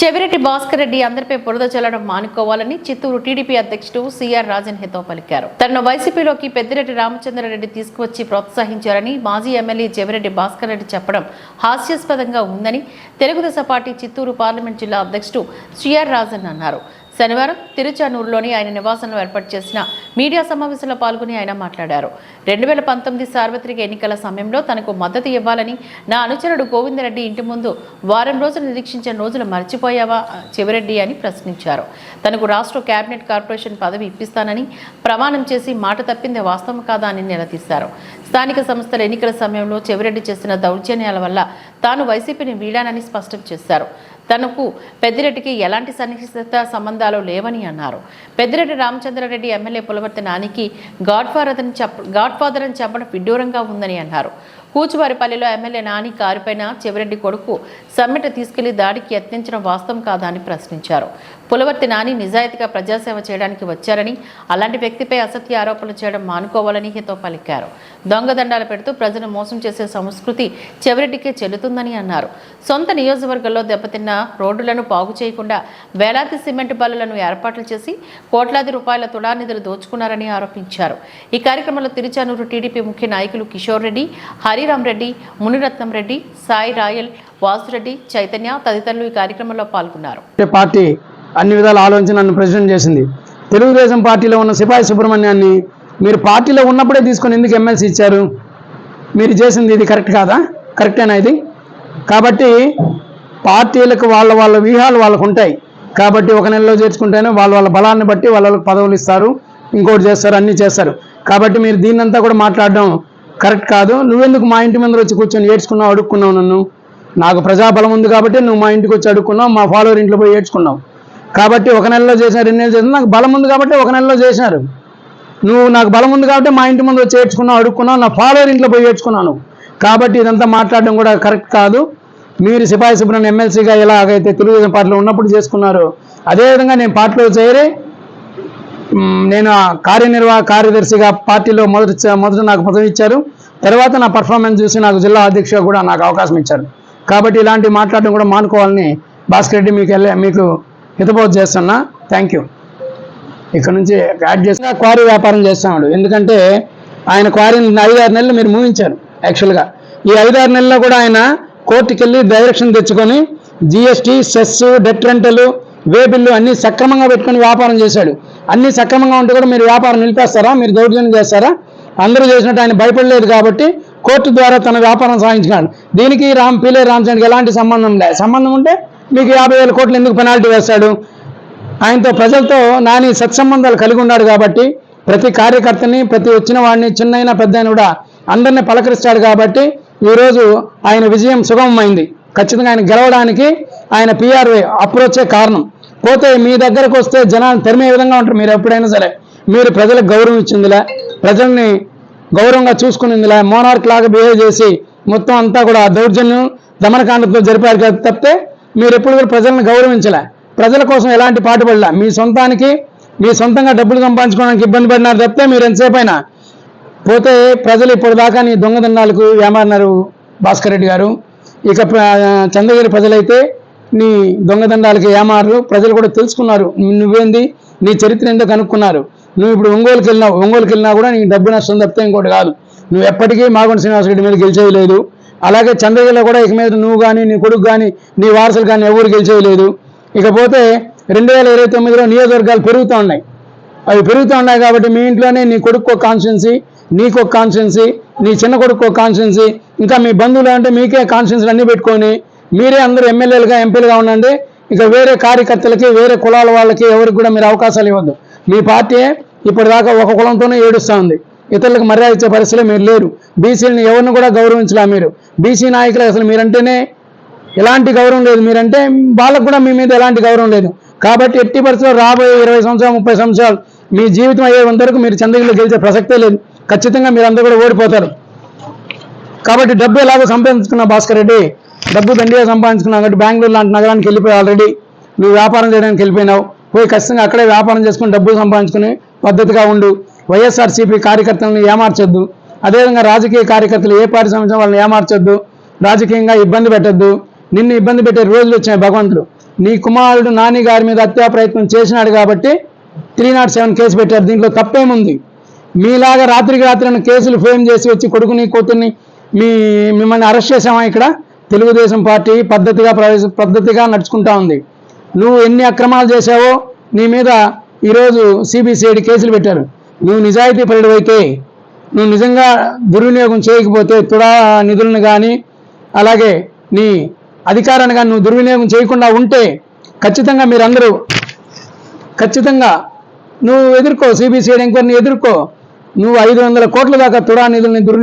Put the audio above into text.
చెవిరెడ్డి భాస్కర్ రెడ్డి అందరిపై బురద చల్లడం మానుకోవాలని చిత్తూరు టీడీపీ అధ్యక్షుడు సిఆర్ రాజన్ హితో పలికారు. తనను వైసీపీలోకి పెద్దిరెడ్డి రామచంద్రారెడ్డి తీసుకువచ్చి ప్రోత్సహించారని మాజీ ఎమ్మెల్యే చెవిరెడ్డి భాస్కర్ రెడ్డి చెప్పడం హాస్యాస్పదంగా ఉందని తెలుగుదేశం పార్టీ చిత్తూరు పార్లమెంట్ జిల్లా అధ్యక్షుడు సిఆర్ రాజన్ అన్నారు. శనివారం తిరుచానూరులోని ఆయన నివాసంలో ఏర్పాటు చేసిన మీడియా సమావేశంలో పాల్గొని ఆయన మాట్లాడారు. రెండు వేల పంతొమ్మిది సార్వత్రిక ఎన్నికల సమయంలో తనకు మద్దతు ఇవ్వాలని నా అనుచరుడు గోవిందరెడ్డి ఇంటి ముందు వారం రోజులు నిరీక్షించిన రోజులు మర్చిపోయావా చివరెడ్డి అని ప్రశ్నించారు. తనకు రాష్ట్ర కేబినెట్ కార్పొరేషన్ పదవి ఇప్పిస్తానని ప్రమాణం చేసి మాట తప్పింది వాస్తవం కాదా అని నిలదీశారు. స్థానిక సంస్థల ఎన్నికల సమయంలో చెవిరెడ్డి చేసిన దౌర్జన్యాల వల్ల తాను వైసీపీని వీడానని స్పష్టం చేశారు. తనకు పెద్దిరెడ్డికి ఎలాంటి సన్నిహిత సంబంధాలు లేవని అన్నారు. పెద్దిరెడ్డి రామచంద్రారెడ్డి ఎమ్మెల్యే పులవర్తి నానికి గాడ్ఫాదర్ చెప్ప గాడ్ఫాదర్ అని చెప్పడం విడ్డూరంగా ఉందని అన్నారు. కూచువారిపల్లిలో ఎమ్మెల్యే నాని కారుపైన చివరెడ్డి కొడుకు సమ్మెట తీసుకెళ్ళి దాడికి యత్నించడం వాస్తవం కాదా అని ప్రశ్నించారు. పులవర్తి నాని నిజాయితీగా ప్రజాసేవ చేయడానికి వచ్చారని అలాంటి వ్యక్తిపై అసత్య ఆరోపణలు చేయడం మానుకోవాలని హితో పలికారు. దొంగదండాలు పెడుతూ ప్రజలు మోసం చేసే సంస్కృతి చెవిరెడ్డికే చెల్లుతుందని అన్నారు. సొంత నియోజకవర్గంలో దెబ్బతిన్న రోడ్డులను బాగు చేయకుండా వేలాది సిమెంట్ బల్లులను ఏర్పాట్లు చేసి కోట్లాది రూపాయల తుడా నిధులు దోచుకున్నారని ఆరోపించారు. ఈ కార్యక్రమంలో తిరుచానూరు టీడీపీ ముఖ్య నాయకులు కిషోర్ రెడ్డి హరిరామ్ రెడ్డి మునిరత్నం రెడ్డి సాయి రాయల్ వాసురెడ్డి చైతన్య తదితరులు ఈ కార్యక్రమంలో పాల్గొన్నారు. పార్టీ అన్ని విధాలు ఆలోచించి నన్ను ప్రెసిడెంట్ చేసింది. తెలుగుదేశం పార్టీలో ఉన్న సిపాయి సుబ్రహ్మణ్యాన్ని మీరు పార్టీలో ఉన్నప్పుడే తీసుకొని ఎందుకు ఎమ్మెల్సీ ఇచ్చారు? మీరు చేసింది ఇది కరెక్ట్ కాదా? కరెక్టేనా ఇది? కాబట్టి పార్టీలకు వాళ్ళ వాళ్ళ వ్యూహాలు వాళ్ళకు ఉంటాయి. కాబట్టి ఒక నెలలో చేర్చుకుంటేనే వాళ్ళ వాళ్ళ బలాన్ని బట్టి వాళ్ళ వాళ్ళకి పదవులు ఇస్తారు. ఇంకోటి చేస్తారు అన్నీ చేస్తారు. కాబట్టి మీరు దీన్నంతా కూడా మాట్లాడడం కరెక్ట్ కాదు. నువ్వెందుకు మా ఇంటి ముందర వచ్చి కూర్చొని ఏడ్చుకున్నావు అడుక్కున్నావు నన్ను? నాకు ప్రజాబలం ఉంది కాబట్టి నువ్వు మా ఇంటికి వచ్చి అడుక్కున్నావు మా ఫాలోవర్ ఇంట్లో పోయి ఏడ్చుకున్నావు. కాబట్టి ఒక నెలలో చేసిన రెండు నెలలు చేసిన నాకు బలం ఉంది కాబట్టి ఒక నెలలో చేసినారు. నువ్వు నాకు బలం ఉంది కాబట్టి మా ఇంటి ముందు వచ్చి ఏడ్చుకున్నావు అడుక్కున్నావు నా ఫాలోయర్ ఇంట్లో పోయి ఏడ్చుకున్నాను. కాబట్టి ఇదంతా మాట్లాడడం కూడా కరెక్ట్ కాదు. మీరు సిపాయి సుబ్రహ్మణ్యం ఎమ్మెల్సీగా ఎలాగైతే తెలుగుదేశం పార్టీలో ఉన్నప్పుడు చేసుకున్నారు అదేవిధంగా నేను పార్టీలో చేరి నేను కార్యనిర్వాహ కార్యదర్శిగా పార్టీలో మొదటి మొదట నాకు పదవి ఇచ్చారు. తర్వాత నా పర్ఫార్మెన్స్ చూసి నాకు జిల్లా అధ్యక్షుగా కూడా నాకు అవకాశం ఇచ్చారు. కాబట్టి ఇలాంటి మాట్లాడడం కూడా మానుకోవాలని భాస్కర్ రెడ్డి మీకు వెళ్ళే మీకు హితబోధ చేస్తున్నా. థ్యాంక్ యూ ఇక్కడ నుంచి యాడ్ చేసిన క్వారీ వ్యాపారం చేస్తున్నాడు. ఎందుకంటే ఆయన క్వారీని ఐదారు నెలలు మీరు మూవించారు యాక్చువల్గా ఈ ఐదారు నెలల్లో కూడా ఆయన కోర్టుకి వెళ్ళి డైరెక్షన్ తెచ్చుకొని GST cess debt rental way bill సక్రమంగా పెట్టుకొని వ్యాపారం చేశాడు. అన్ని సక్రమంగా ఉంటే కూడా మీరు వ్యాపారం నిలిపేస్తారా? మీరు దౌర్జన్యం చేస్తారా? అందరూ చేసినట్టు ఆయన భయపడలేదు కాబట్టి కోర్టు ద్వారా తన వ్యాపారం సాగించినాడు దీనికి రామ్ పీలే రామచంద్రకి ఎలాంటి సంబంధం లే. సంబంధం ఉంటే మీకు యాభై వేల కోట్లు ఎందుకు పెనాల్టీ వేస్తాడు ఆయనతో ప్రజలతో నాని సత్సంబంధాలు కలిగి ఉన్నాడు కాబట్టి ప్రతి కార్యకర్తని ప్రతి వచ్చిన వాడిని చిన్నైనా పెద్ద కూడా అందరినీ పలకరిస్తాడు కాబట్టి ఈరోజు ఆయన విజయం సుగమమైంది. ఖచ్చితంగా ఆయన గెలవడానికి ఆయన పిఆర్ఏ అప్రోచే కారణం. పోతే మీ దగ్గరకు వస్తే జనాలు తరిమే విధంగా ఉంటారు. మీరు ఎప్పుడైనా సరే మీరు ప్రజలకు గౌరవం ఇచ్చిందిలే ప్రజల్ని గౌరవంగా చూసుకునిందిలే మోనార్క్ లాగా బిహేవ్ చేసి మొత్తం అంతా కూడా దౌర్జన్యం దమనకాండతో జరిపారు కదా తప్పితే మీరు ఎప్పుడు కూడా ప్రజలను గౌరవించలే. ప్రజల కోసం ఎలాంటి పాటుపడలే మీ సొంతానికి మీ సొంతంగా డబ్బులు సంపాదించుకోవడానికి ఇబ్బంది పడినారు తప్పితే మీరు ఎంతసేపు అయినా. పోతే ప్రజలు ఇప్పుడు దాకా నీ దొంగదండాలకు ఏమన్నారు భాస్కర్ రెడ్డి గారు. ఇక చంద్రగిరి ప్రజలైతే నీ దొంగదండాలకి ఏమారు ప్రజలు కూడా తెలుసుకున్నారు. నువ్వేంది? నీ చరిత్ర ఏందో కనుక్కున్నారు? నువ్వు ఇప్పుడు ఒంగోలుకి వెళ్ళినావు. ఒంగోలుకి వెళ్ళినా కూడా నీకు డబ్బు నష్టం తప్పితే ఇంకోటి కాదు. నువ్వు ఎప్పటికీ మాగుంట శ్రీనివాసరెడ్డి మీద గెలిచేది లేదు. అలాగే చంద్రగిరిలో కూడా ఇక మీద నువ్వు కానీ నీ కొడుకు కానీ నీ వారసులు కానీ ఎవరు గెలిచేయలేదు. ఇకపోతే రెండు వేల ఇరవై తొమ్మిదిలో నియోజకవర్గాలు పెరుగుతూ ఉన్నాయి. అవి పెరుగుతూ ఉన్నాయి కాబట్టి మీ ఇంట్లోనే నీ కొడుకు ఒక కాన్స్టిట్యున్సీ నీకు ఒక కాన్స్టిట్యున్సీ నీ చిన్న కొడుకు ఒక కాన్స్టిట్యున్సీ ఇంకా మీ బంధువులు అంటే మీకే కాన్స్టిట్యున్సీలు అన్నీ పెట్టుకొని మీరే అందరూ ఎమ్మెల్యేలుగా ఎంపీలుగా ఉండండి. ఇక వేరే కార్యకర్తలకి వేరే కులాల వాళ్ళకి ఎవరికి కూడా మీరు అవకాశాలు ఇవ్వద్దు. మీ పార్టీ ఇప్పటిదాకా ఒక కులంతోనే ఏడుస్తూ ఉంది. ఇతరులకు మర్యాద ఇచ్చే పరిస్థితిలో మీరు లేరు. బీసీలను ఎవరిని కూడా గౌరవించలే మీరు. బీసీ నాయకులు అసలు మీరంటేనే ఎలాంటి గౌరవం లేదు. మీరంటే వాళ్ళకు కూడా మీ మీద ఎలాంటి గౌరవం లేదు. కాబట్టి ఎట్టి పరిస్థితుల్లో రాబోయే ఇరవై సంవత్సరాలు ముప్పై సంవత్సరాలు మీ జీవితం అయ్యే వరకు మీరు చంద్రగిరిలో గెలిచే ప్రసక్తే లేదు. ఖచ్చితంగా మీరు కూడా ఓడిపోతారు. కాబట్టి డబ్బు ఎలాగో సంపాదించుకున్న భాస్కర్ రెడ్డి? డబ్బు దండిగా సంపాదించుకున్నావు. కాబట్టి బెంగళూరు లాంటి నగరానికి వెళ్ళిపోయి ఆల్రెడీ. నువ్వు వ్యాపారం చేయడానికి వెళ్ళిపోయినావు. పోయి ఖచ్చితంగా అక్కడే వ్యాపారం చేసుకుని డబ్బులు సంపాదించుకుని పద్ధతిగా ఉండు. వైఎస్ఆర్సీపీ కార్యకర్తలను ఏమార్చొద్దు. అదేవిధంగా రాజకీయ కార్యకర్తలు ఏ పార్టీ సంబంధించిన వాళ్ళని ఏమార్చొద్దు. రాజకీయంగా ఇబ్బంది పెట్టొద్దు. నిన్ను ఇబ్బంది పెట్టే రోజులు వచ్చాయి భగవంతుడు. నీ కుమారుడు నాని గారి మీద హత్యా ప్రయత్నం చేసినాడు కాబట్టి త్రీ నాట్ సెవెన్ కేసు పెట్టారు. దీంట్లో తప్పేముంది? మీలాగా రాత్రికి రాత్రి కేసులు ఫేమ్ చేసి వచ్చి కొడుకుని కూతుర్ని మీ మిమ్మల్ని అరెస్ట్ చేసామా ఇక్కడ? తెలుగుదేశం పార్టీ పద్ధతిగా ప్రవేశ పద్ధతిగా నడుచుకుంటా ఉంది. నువ్వు ఎన్ని అక్రమాలు చేశావో నీ మీద ఈరోజు సిబిసిఐడి కేసులు పెట్టారు. నువ్వు నిజాయితీ పరుడు నువ్వు నిజంగా దుర్వినియోగం చేయకపోతే తుడా నిధులను కానీ అలాగే నీ అధికారాన్ని కానీ నువ్వు దుర్వినియోగం చేయకుండా ఉంటే ఖచ్చితంగా మీరందరూ ఖచ్చితంగా నువ్వు ఎదుర్కో సిబిసిఐడి ఎంక్వైరీని ఎదుర్కో నువ్వు ఐదు వందల కోట్ల దాకా తుడా నిధుల్ని దుర్వినియోగం